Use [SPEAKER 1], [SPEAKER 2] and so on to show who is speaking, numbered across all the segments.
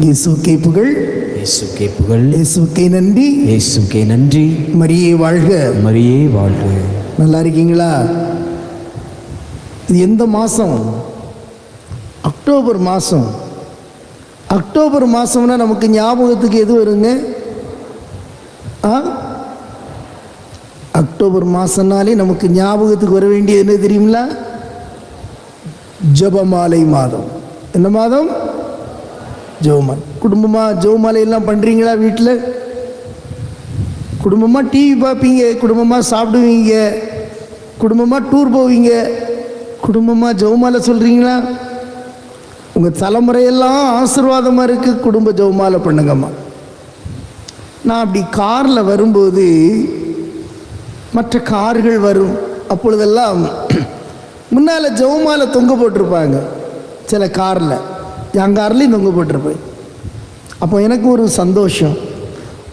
[SPEAKER 1] இயேசுக்கே புகழ்.
[SPEAKER 2] இயேசுக்கே புகழ்.
[SPEAKER 1] இயேசுக்கே நன்றி.
[SPEAKER 2] இயேசுக்கே நன்றி.
[SPEAKER 1] மரியே வாழ்க.
[SPEAKER 2] மரியே வாழ்க.
[SPEAKER 1] நல்லா இருக்கீங்களா? இது எந்த மாதம் அக்டோபர் மாதம் அக்டோபர் மாதம்னா நமக்கு ஞாபகத்துக்கு எது வருங்க? ஆ? அக்டோபர் மாதம்னாலே நமக்கு ஞாபகத்துக்கு வர வேண்டியது என்ன தெரியுங்களா? ஜெபமாலை மாதம். என்ன மாதம்? ஜெபமாலை குடும்பமாக ஜெவமாலையெல்லாம் எல்லாம் பண்ணுறீங்களா வீட்டில் குடும்பமாக டிவி பார்ப்பீங்க குடும்பமாக சாப்பிடுவீங்க குடும்பமாக டூர் போவீங்க குடும்பமாக ஜெவமாலை சொல்கிறீங்களா உங்கள் தலைமுறையெல்லாம் ஆசீர்வாதமாக இருக்குது குடும்ப ஜெவமாலை பண்ணுங்கம்மா. நான் அப்படி காரில் வரும்போது மற்ற கார்கள் வரும் அப்பொழுதெல்லாம் முன்னால் ஜவுமாலை தொங்க போட்டிருப்பாங்க சில காரில். என் கார்லேயும் தொங்க போட்டிருப்பேன் அப்போ எனக்கு ஒரு சந்தோஷம்.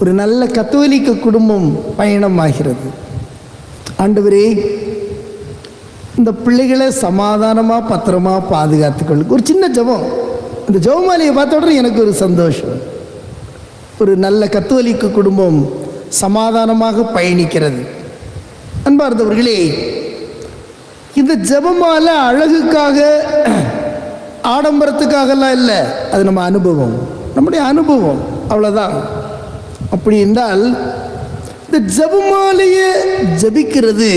[SPEAKER 1] ஒரு நல்ல கத்தோலிக்க குடும்பம் பயணமாகிறது. ஆண்டவரே இந்த பிள்ளைகளை சமாதானமாக பத்திரமாக பாதுகாத்துக்கொள்ளு ஒரு சின்ன ஜெபம். இந்த ஜெபமாலையை பார்த்த உடனே எனக்கு ஒரு சந்தோஷம். ஒரு நல்ல கத்தோலிக்க குடும்பம் சமாதானமாக பயணிக்கிறது. அன்பார்ந்தவர்களே இந்த ஜெபமாலை அழகுக்காக ஆடம்பரத்துக்காகலாம் இல்லை. அது நம்ம அனுபவம். நம்முடைய அனுபவம். அவ்வளோதான் அப்படி என்றால் இந்த ஜெபமாலையை ஜபிக்கிறது.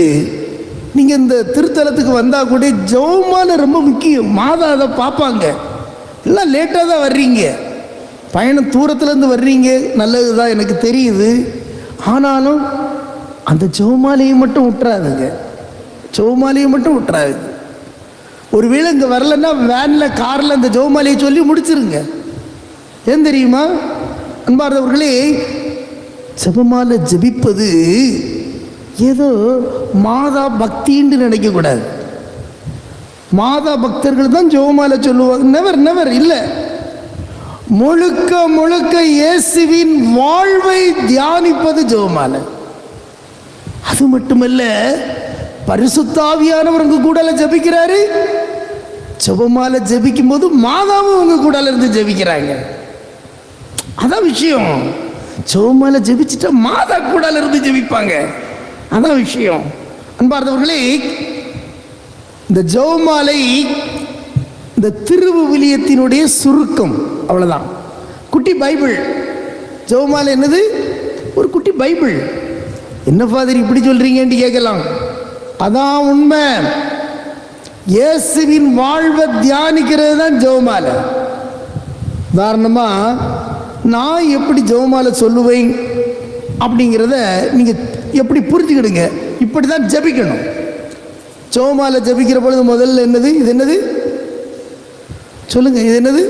[SPEAKER 1] நீங்கள் இந்த திருத்தலத்துக்கு வந்தால் கூட ஜெபமாலை ரொம்ப முக்கியம். மாதா அதை பார்ப்பாங்க. எல்லாம் லேட்டாக தான் வர்றீங்க. பயணம் தூரத்துலேருந்து வர்றீங்க. நல்லது தான் எனக்கு தெரியுது. ஆனாலும் அந்த ஜெபமாலையை மட்டும் விட்டுறாதுங்க ஜெபமாலையை மட்டும் விட்டுறாதுங்க ஒருவேளை இங்கே வரலன்னா வேனில் காரில் அந்த ஜெபமாலையை சொல்லி முடிச்சிருங்க. ஏன் தெரியுமா? அன்பார்ந்தவர்களே ஜெபமாலை ஜெபிப்பது ஏதோ மாதா பக்தின்னு நினைக்கக்கூடாது. மாதா பக்தர்கள் தான் ஜெபமாலை சொல்லுவாங்க. நெவர் நெவர் இல்லை. முழுக்க முழுக்க இயேசுவின் வாழ்வை தியானிப்பது ஜோமாலை அது மட்டுமல்ல பரிசுத்தாவியானவர் உங்க கூட ஜபிக்கிறாரு? ஜெபமாலை ஜபிக்கும் போது மாதாவும் உங்க கூட இருந்து ஜபிக்கிறாங்க. அதான் விஷயம். ஜெபமாலை ஜபிச்சுட்டா மாதா கூட இருந்து ஜபிப்பாங்க. அதான் விஷயம். அன்பார்ந்தவர்களே இந்த ஜெவமாலை இந்த திருவுவிலியத்தினுடைய சுருக்கம் அவ்வளவுதான். குட்டி பைபிள். ஜெவமாலை என்னது? ஒரு குட்டி பைபிள். என்ன ஃபாதர் இப்படி சொல்றீங்கன்னு கேட்கலாம். அதான் உண்மை. இயேசுவின் வாழ்வை தியானிக்கிறது தான் ஜெவமாலை உதாரணமாக நான் எப்படி ஜெவமாலை சொல்லுவேன் அப்படிங்கிறத நீங்கள் எப்படி புரிஞ்சுக்கிடுங்க. இப்படி தான் ஜபிக்கணும். ஜெவமாலை ஜபிக்கிற பொழுது முதல்ல என்னது? இது என்னது? சொல்லுங்க இது என்னது?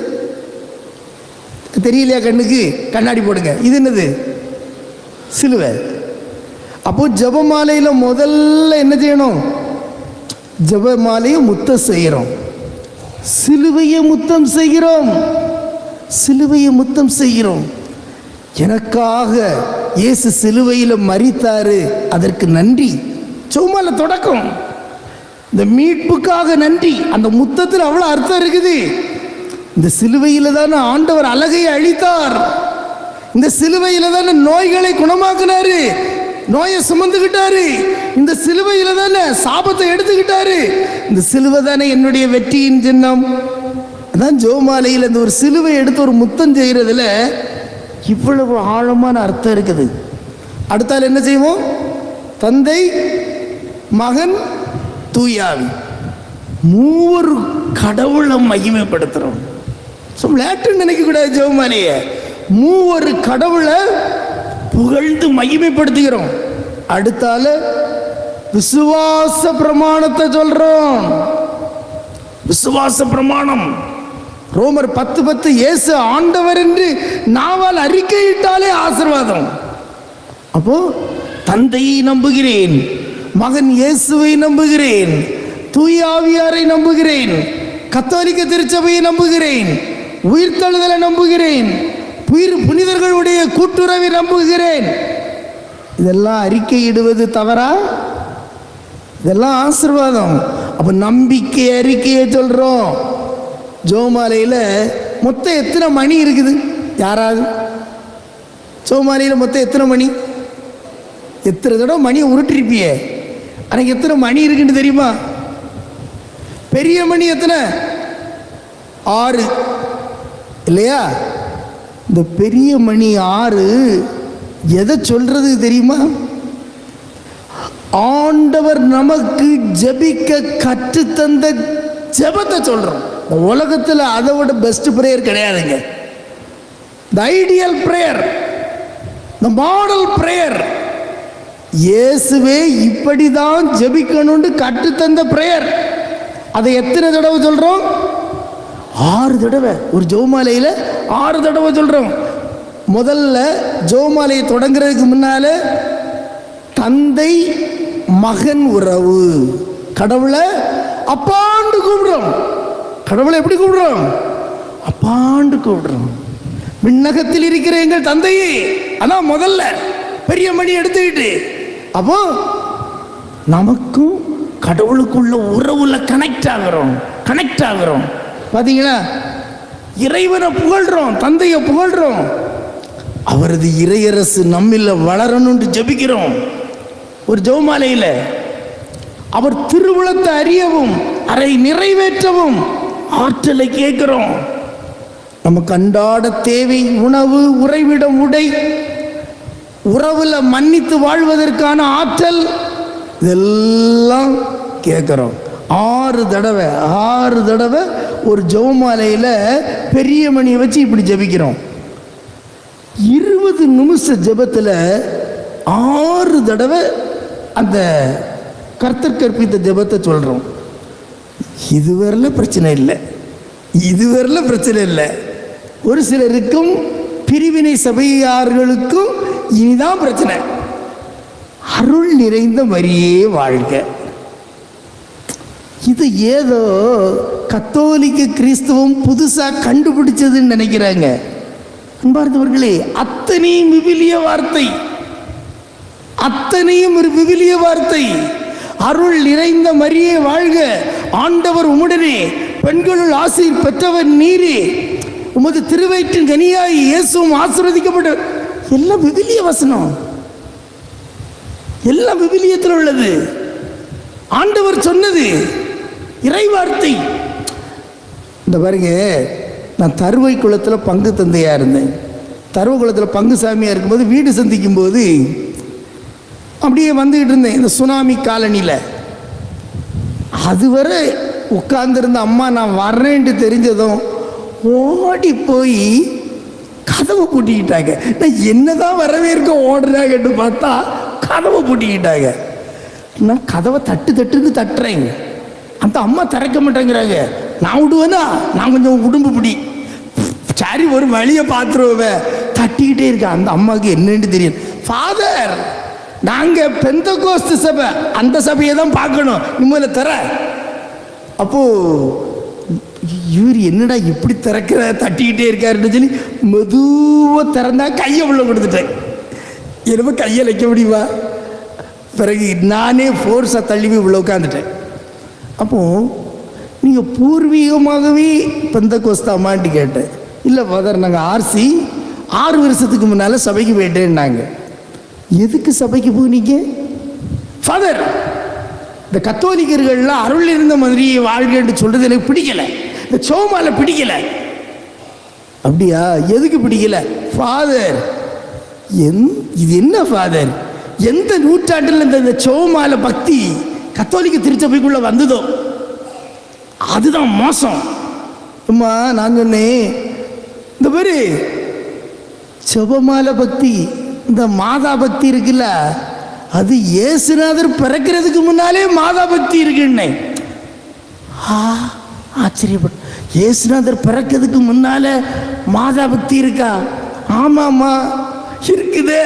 [SPEAKER 1] தெரியலையா கண்ணுக்கு? கண்ணாடி போடுங்க. இது என்னது? சிலுவை. அப்போ ஜபமாலையில் முதல்ல என்ன செய்யணும்? ஜபமாலையை முத்தம் செய்கிறோம் சிலுவையை முத்தம் செய்கிறோம். சிலுவையை முத்தம் செய்கிறோம். எனக்காக இயேசு சிலுவையில் மறித்தாரு அதற்கு நன்றி. சும்மால தொடக்கம். இந்த மீட்புக்காக நன்றி. அந்த முத்தத்தில் அவ்வளோ அர்த்தம் இருக்குது. இந்த சிலுவையில் தானே ஆண்டவர் அழகை அழித்தார். இந்த சிலுவையில் தானே நோய்களை குணமாக்குனாரு. நோயை சுமந்துக்கிட்டாரு இந்த சிலுவையில தானே சாபத்தை எடுத்துக்கிட்டாரு. இந்த சிலுவை தானே என்னுடைய வெற்றியின் சின்னம். அதான் ஜோமாலையில் இந்த ஒரு சிலுவை எடுத்து ஒரு முத்தம் செய்கிறதுல இவ்வளவு ஆழமான அர்த்தம் இருக்குது. அடுத்தால் என்ன செய்வோம்? தந்தை மகன் தூயாவி. மூவர் கடவுளை மகிமைப்படுத்துகிறோம் ஸோ லேட்டுன்னு நினைக்கக்கூடாது ஜோமாலையை மூவர் கடவுளை புகழ்ந்து மகிமைப்படுத்துகிறோம். அடுத்தால விசுவாச பிரமாணத்தை சொல்றோம். விசுவாச பிரமாணம். ரோமர் பத்து பத்து இயேசு ஆண்டவர் என்று நாவால் அறிக்கையிட்டாலே ஆசிர்வாதம். அப்போ தந்தையை நம்புகிறேன் மகன் இயேசுவை நம்புகிறேன் தூய ஆவியாரை நம்புகிறேன் கத்தோலிக்க திருச்சபையை நம்புகிறேன் உயிர்த்தழுதலை நம்புகிறேன் உயிர் புனிதர்களுடைய கூட்டுறவை நம்புகிறேன். இதெல்லாம் அறிக்கையிடுவது தவறா? இதெல்லாம் ஆசீர்வாதம். அப்போ நம்பிக்கை அறிக்கையை சொல்கிறோம் ஜோமாலையில் மொத்தம் எத்தனை மணி இருக்குது? யாராவது? ஜோமாலையில் மொத்தம் எத்தனை மணி? எத்தனை தடவை மணியை உருட்டிருப்பியே? அன்னைக்கு எத்தனை மணி இருக்குன்னு தெரியுமா? பெரிய மணி எத்தனை? ஆறு. இல்லையா? இந்த பெரிய மணி ஆறு எதை சொல்றது தெரியுமா? ஆண்டவர் நமக்கு ஜெபிக்க கற்றுத்தந்த ஜெபத்தை சொல்றோம். இந்த உலகத்தில் அதை விட பெஸ்ட் ப்ரேயர் கிடையாதுங்க. The ideal prayer the model prayer இயேசுவே இப்படி தான் ஜெபிக்கணும்னு கற்றுத்தந்த ப்ரேயர் அதை எத்தனை தடவை சொல்றோம்? ஆறு தடவை. ஒரு ஜோமாலையில் ஆறு தடவை சொல்கிறோம் முதல்ல ஜோமாலையை தொடங்குறதுக்கு முன்னால தந்தை மகன் உறவு. கடவுளை அப்பாண்டு கூப்பிடுறோம். கடவுளை எப்படி கூப்பிடுறோம்? அப்பாண்டு கூப்பிடுறோம். விண்ணகத்தில் இருக்கிற எங்கள் தந்தையே. அதான் முதல்ல பெரிய மணி எடுத்துக்கிட்டு. அப்போ நமக்கும் கடவுளுக்குள்ள உறவுல கனெக்ட் ஆகுறோம். கனெக்ட் ஆகுறோம். பார்த்தீங்களா இறைவனை புகழ்றோம் தந்தையை புகழ்றோம். அவரது இறையரசு நம்மில் வளரணும்னு ஜெபிக்கிறோம். ஒரு ஜெபமாலையில் அவர் திருவுளத்தை அறியவும் அதை நிறைவேற்றவும் ஆற்றலை கேட்கிறோம். நமக்கு அன்றாட தேவை உணவு உறைவிடம் உடை உறவில் மன்னித்து வாழ்வதற்கான ஆற்றல் இதெல்லாம் கேட்குறோம். ஆறு தடவை ஆறு தடவை ஒரு ஜெபமாலையில் பெரிய மணியை வச்சு இப்படி ஜெபிக்கிறோம். இருபது நிமிஷ ஜெபத்தில் ஆறு தடவை அந்த கர்த்தர் கற்பித்த ஜெபத்தை சொல்கிறோம் இதுவரையில் பிரச்சனை இல்லை. இதுவரையில் பிரச்சனை இல்லை. ஒரு சிலருக்கும் பிரிவினை சபையார்களுக்கும் இனிதான் பிரச்சனை. அருள் நிறைந்த வரியே வாழ்க்கை இது ஏதோ கத்தோலிக்க கிறிஸ்துவம் புதுசாக கண்டுபிடிச்சதுன்னு நினைக்கிறாங்க. அன்பார்ந்தவர்களே அத்தனையும் விவிலிய வார்த்தை. அத்தனையும் ஒரு விவிலிய வார்த்தை. அருள் நிறைந்த மரியே வாழ்க. ஆண்டவர் உமுடனே பெண்களுள் ஆசை பெற்றவர் நீரே. உமது திருவயிற்றின் கனியாய் இயேசுவும் ஆசிர்வதிக்கப்பட்ட எல்லாம் விவிலிய வசனம். எல்லாம் விவிலியத்தில் உள்ளது. ஆண்டவர் சொன்னது. இறைவார்த்தை. இந்த பாருங்க நான் தருவை குளத்தில் பங்கு தந்தையாக இருந்தேன். தருவை குளத்தில் பங்கு சாமியாக இருக்கும்போது வீடு சந்திக்கும் போது அப்படியே வந்துக்கிட்டு இருந்தேன் இந்த சுனாமி காலனியில் அதுவரை உட்கார்ந்துருந்த அம்மா நான் வர்றேன்ட்டு தெரிஞ்சதும் ஓடி போய் கதவை பூட்டிக்கிட்டாங்க. நான் என்னதான் வரவேற்க ஓடுறாங்கன்னு பார்த்தா கதவை பூட்டிக்கிட்டாங்க. நான் கதவை தட்டு தட்டுன்னு தட்டுறேங்க. அந்த அம்மா திறக்க மாட்டேங்கிறாங்க. நான் விடுவேனா? நான் கொஞ்சம் உடம்பு பிடி. சரி ஒரு வழியை பார்த்துருவேன். தட்டிக்கிட்டே இருக்கேன் அந்த அம்மாவுக்கு என்னன்னு தெரியும். ஃபாதர் நாங்கள் பெந்த கோஸ்து சபை அந்த சபையை தான் பார்க்கணும். நிம்மதியில் தர அப்போ இவர் என்னடா இப்படி திறக்கிற? தட்டிக்கிட்டே இருக்காருன்னு சொல்லி மெதுவாக திறந்தா கையை உள்ள கொடுத்துட்டேன். என்னமோ கையை வைக்க முடியுமா? பிறகு நானே ஃபோர்ஸாக தள்ளி போய் உள்ள உட்காந்துட்டேன் அப்போது நீங்கள் பூர்வீகமாகவே பெந்த கோஸ்தாமான்ட்டு கேட்டேன். இல்லை ஃபாதர் நாங்கள் ஆர்சி ஆறு வருஷத்துக்கு முன்னால் சபைக்கு போயிட்டேன்னாங்க. எதுக்கு சபைக்கு போனீங்க? ஃபாதர் இந்த கத்தோலிக்கர்கள்லாம் அருள் இருந்த மாதிரி வாழ்க்கைன்னு சொல்கிறது எனக்கு பிடிக்கலை. இந்த சோமால பிடிக்கலை. அப்படியா? எதுக்கு பிடிக்கல? ஃபாதர் என் இது என்ன ஃபாதர் எந்த நூற்றாண்டில் இந்த இந்த சோமால பக்தி? கத்தோலிக்க திருச்சபைக்குள்ளே வந்ததோ? அதுதான் மோசம். அம்மா நான் சொன்னேன் இந்த பேர் செபமால பக்தி இந்த மாதா பக்தி இருக்குல்ல அது ஏசுநாதர் பிறக்கிறதுக்கு முன்னாலே மாதா பக்தி இருக்குன்னே. ஆ ஆச்சரியப்பட்டு ஏசுநாதர் பிறக்கிறதுக்கு முன்னால மாதா பக்தி இருக்கா? ஆமாம்மா இருக்குதே.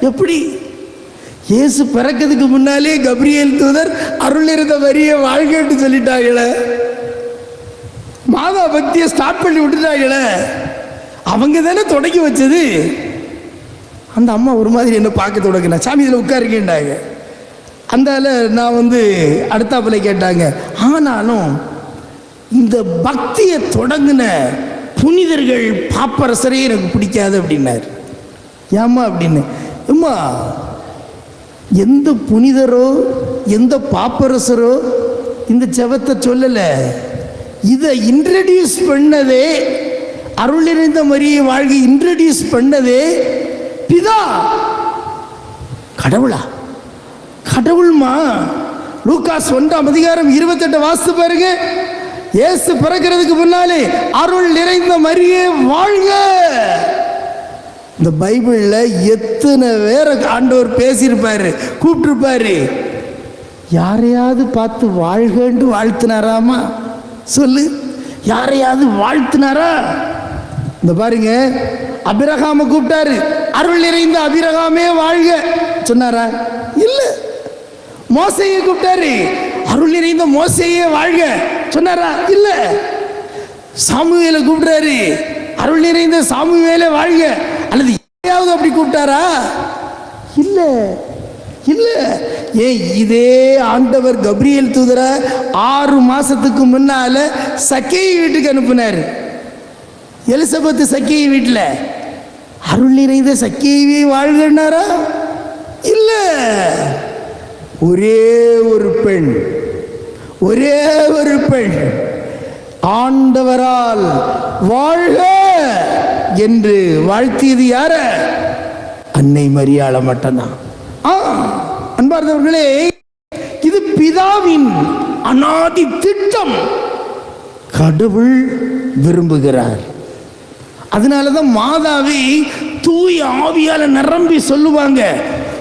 [SPEAKER 1] எப்படி? இயேசு பிறக்கிறதுக்கு முன்னாலே கப்ரியேல் தூதர் அருள் இருந்த வரிய வாழ்க்கைட்டு சொல்லிட்டாங்களே. மாதா பக்தியை ஸ்டார்ட் பண்ணி விட்டுட்டாங்களே. அவங்க தானே தொடங்கி வச்சது. அந்த அம்மா ஒரு மாதிரி என்ன பார்க்க தொடங்கினா சாமி இதில் உட்காருக்கேன்டாங்க அந்தால நான் வந்து அடுத்தாப்புல கேட்டாங்க ஆனாலும் இந்த பக்தியை தொடங்கின புனிதர்கள் பாப்பரசரே எனக்கு பிடிக்காது அப்படின்னார். ஏம்மா அப்படின்னு அம்மா எந்த புனிதரோ எந்த பாப்பரசரோ இந்த ஜபத்தை சொல்லலை. இதை இன்ட்ரடியூஸ் பண்ணதே அருள் நிறைந்த மரியை வாழ்க்கை இன்ட்ரடியூஸ் பண்ணதே பிதா. கடவுளா? கடவுள்மா? லூகாஸ் ஒன்றாம் அதிகாரம் இருபத்தெட்டு வாசித்து பாருங்க. இயேசு பிறக்கிறதுக்கு முன்னாலே அருள் நிறைந்த மரியே வாழ்க. இந்த பைபிளில் எத்தனை பேரை ஆண்டவர் பேசியிருப்பாரு கூப்பிட்டுருப்பாரு? யாரையாவது பார்த்து வாழ்கன்ட்டு வாழ்த்தினாராமா? சொல்லு. யாரையாவது வாழ்த்தினாரா? இந்த பாருங்க அபிரகாம கூப்பிட்டாரு. அருள் நிறைந்த அபிரகாமே வாழ்க. சொன்னாரா? இல்லை. மோசையை கூப்பிட்டாரு. அருள் நிறைந்த மோசையே வாழ்க. சொன்னாரா? இல்லை. சாமுவேலை கூப்பிடுறாரு. அருள் நிறைந்த சாமுவேலை வாழ்க. அல்லது யாரையாவது அப்படி கூப்பிட்டாரா? இல்ல. இல்ல. ஏன் இதே ஆண்டவர் கப்ரியேல் தூதர ஆறு மாசத்துக்கு முன்னால சக்கையை வீட்டுக்கு அனுப்புனார். எலிசபெத் சக்கையை வீட்டில். அருள் நிறைந்த சக்கையவே வாழ்கன்னாரா? இல்ல. ஒரே ஒரு பெண். ஒரே ஒரு பெண். ஆண்டவரால் வாழ்க என்று வாழ்த்தியது யார? அன்னை மரியாள மட்டும்தான் ஆ, அன்பார்ந்தவர்களே இது பிதாவின் அநாதி திட்டம். கடவுள் விரும்புகிறார். அதனால தான் மாதாவை தூய ஆவியால நிரம்பி சொல்லுவாங்க.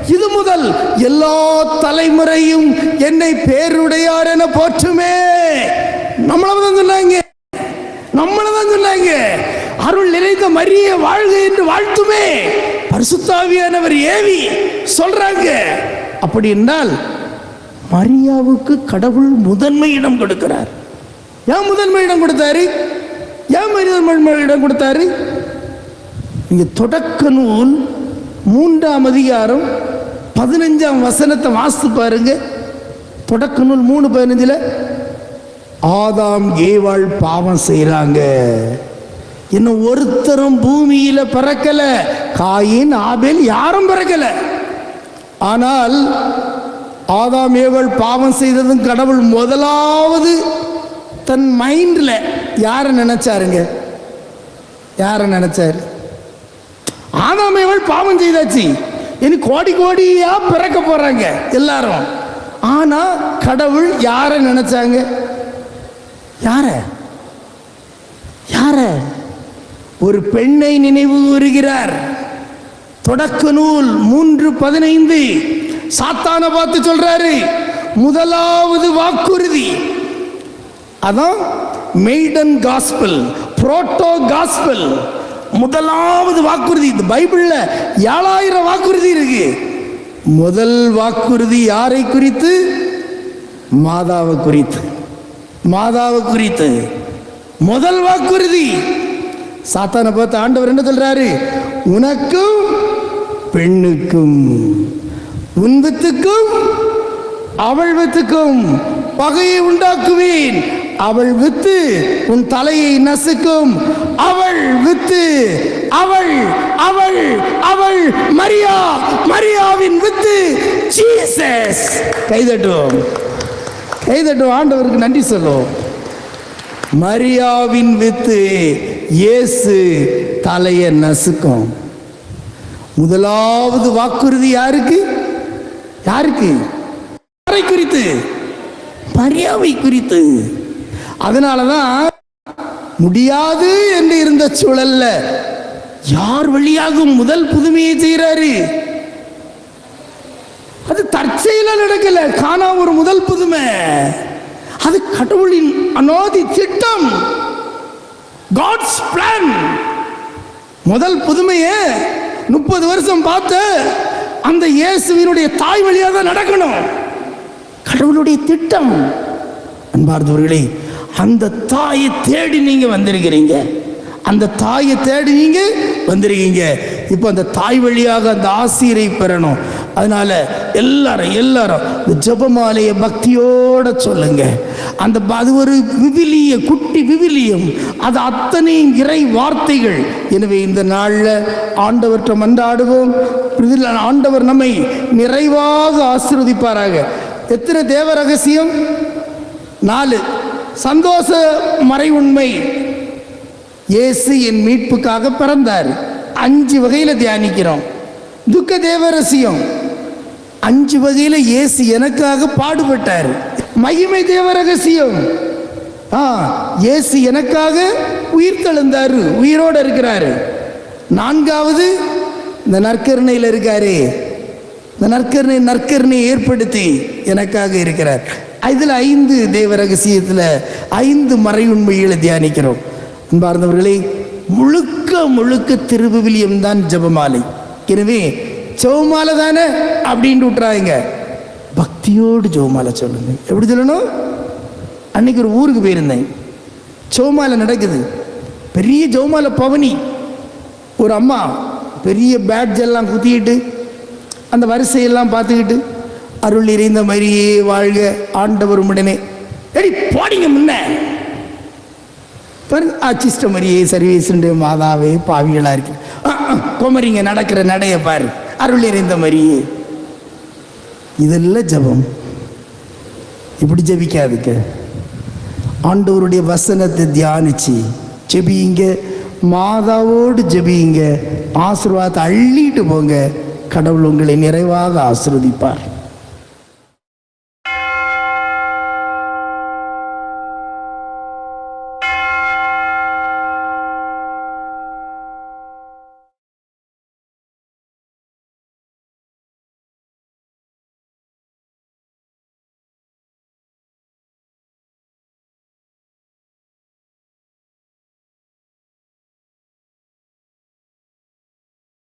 [SPEAKER 1] இது முதல் எல்லா தலைமுறையும் என்னை பேருடையார் என போற்றுமே. நம்மளை தான் சொன்னாங்க. நம்மளை தான் சொன்னாங்க. அருள் நிறைந்த மரிய வாழ்க என்று வாழ்த்துமே. பரிசுத்தாவியானவர் ஏவி சொல்றாங்க. அப்படி என்றால் மரியாவுக்கு கடவுள் முதன்மை இடம் கொடுக்கிறார். ஏன் முதன்மை இடம் கொடுத்தாரு? ஏன் முதன்மை இடம் கொடுத்தாரு? நீங்க தொடக்க நூல் மூன்றாம் அதிகாரம் பதினஞ்சாம் வசனத்தை வாசித்து பாருங்க. தொடக்க நூல் மூணு பதினஞ்சுல ஆதாம் ஏவாள் பாவம் செய்கிறாங்க. இன்னும் ஒருத்தரும் பூமியில பிறக்கல. காயின் ஆபேல் யாரும் பிறக்கல. ஆனால் ஆதாம் ஏவல் பாவம் செய்ததும் கடவுள் முதலாவது தன் மைண்டில் யாரை நினைச்சாருங்க? யாரை நினைச்சாரு? ஆதாம் ஏவல் பாவம் செய்தாச்சு. இனி கோடி கோடியா பிறக்க போறாங்க எல்லாரும். ஆனா கடவுள் யாரை நினைச்சாங்க? யார? யாரை? ஒரு பெண்ணை நினைவு கூறுகிறார். தொடக்க நூல் மூன்று பதினைந்து. சாத்தான பார்த்து சொல்றாரு முதலாவது வாக்குறுதி. அதான் மெய்டன் காஸ்பிள் புரோட்டோ காஸ்பிள். முதலாவது வாக்குறுதி இந்த பைபிள்ல ஏழாயிரம் வாக்குறுதி இருக்கு. முதல் வாக்குறுதி யாரை குறித்து? மாதாவை குறித்து. மாதாவை குறித்து. முதல் வாக்குறுதி சாத்தானை பார்த்து ஆண்டவர் என்ன சொல்றாரு? உனக்கும் பெண்ணுக்கும் உன் வித்துக்கும் அவள் வித்துக்கும் பகையை உண்டாக்குவேன். அவள் வித்து உன் தலையை நசுக்கும். அவள் வித்து அவள் அவள் அவள் மரியா மரியாவின் வித்து ஜீசஸ். கைதட்டுவோம். கைதட்டும் ஆண்டவருக்கு நன்றி சொல்லுவோம். மரியாவின் வித்து இயேசு தலையை நசுக்கும். முதலாவது வாக்குறுதி யாருக்கு? யாருக்கு? யாரை குறித்து? மரியாவை குறித்து. அதனால தான் முடியாது என்று இருந்த சூழல்ல யார் வழியாகும் முதல் புதுமையை செய்கிறாரு? அது தற்செயல நடக்கல. காணா ஒரு முதல் புதுமை. அது கடவுளின் அனாதி திட்டம். காட்ஸ் பிளான் முதல் புதுமையே முப்பது வருஷம் பார்த்து அந்த இயேசுவினுடைய தாய் வழியாக தான் நடக்கணும். கடவுளுடைய திட்டம். அன்பார்ந்தவர்களே அந்த தாயை தேடி நீங்க வந்திருக்கிறீங்க. அந்த தாயை தேடினீங்க வந்திருக்கீங்க. இப்போ அந்த தாய் வழியாக அந்த ஆசிரியரை பெறணும். அதனால எல்லாரும் எல்லாரும் இந்த ஜபமாலைய பக்தியோட சொல்லுங்க. அந்த அது ஒரு விவிலிய குட்டி விவிலியம். அது அத்தனையும் இறை வார்த்தைகள். எனவே இந்த நாளில் ஆண்டவற்றை மன்றாடுவோம். இதில் ஆண்டவர் நம்மை நிறைவாக ஆசிர்வதிப்பாராக. எத்தனை தேவ ரகசியம்? நாலு. சந்தோஷ மறை உண்மை இயேசு என் மீட்புக்காக பிறந்தார். அஞ்சு வகையில் தியானிக்கிறோம். துக்க தேவரசியம். அஞ்சு வகையில் இயேசு எனக்காக பாடுபட்டார். மகிமை தேவ ரகசியம் ஆ இயேசு எனக்காக உயிர் தெழுந்தாரு உயிரோடு இருக்கிறாரு. நான்காவது இந்த நற்கருணையில் இருக்காரு. இந்த நற்கருணை நற்கருணை ஏற்படுத்தி எனக்காக இருக்கிறார். இதில் ஐந்து தேவ ரகசியத்தில் ஐந்து மறை உண்மைகளை தியானிக்கிறோம். அன்பார்ந்தவர்களே முழுக்க முழுக்க திருவிவிலியம் தான் ஜெபமாலை. எனவே ஜெபமாலை தானே அப்படின்ட்டு விட்டுறாங்க பக்தியோடு ஜெபமாலை சொல்லுங்க. எப்படி சொல்லணும்? அன்னைக்கு ஒரு ஊருக்கு போயிருந்தேன். ஜெபமாலை நடக்குது. பெரிய ஜெபமாலை பவனி. ஒரு அம்மா பெரிய பேட்ஜ் எல்லாம் குத்திக்கிட்டு அந்த வரிசையெல்லாம் பார்த்துக்கிட்டு அருள் இறைந்த மாதிரியே வாழ்க ஆண்டவர் உடனே எடி போடிங்க முன்ன. பாருங்க அச்சிஷ்ட மாதிரியே மாதாவே பாவிகளா இருக்கு. குமரிங்க நடக்கிற நடைய பாரு அருள் இறைந்த மரியே. இதெல்லாம் ஜெபம். இப்படி ஜெபிக்காதுக்க ஆண்டவருடைய வசனத்தை தியானிச்சு ஜெபியுங்க மாதாவோடு ஜெபியுங்க ஆசீர்வாதத்தை அள்ளிட்டு போங்க. கடவுள் உங்களை நிறைவாக ஆசிர்வதிப்பார்.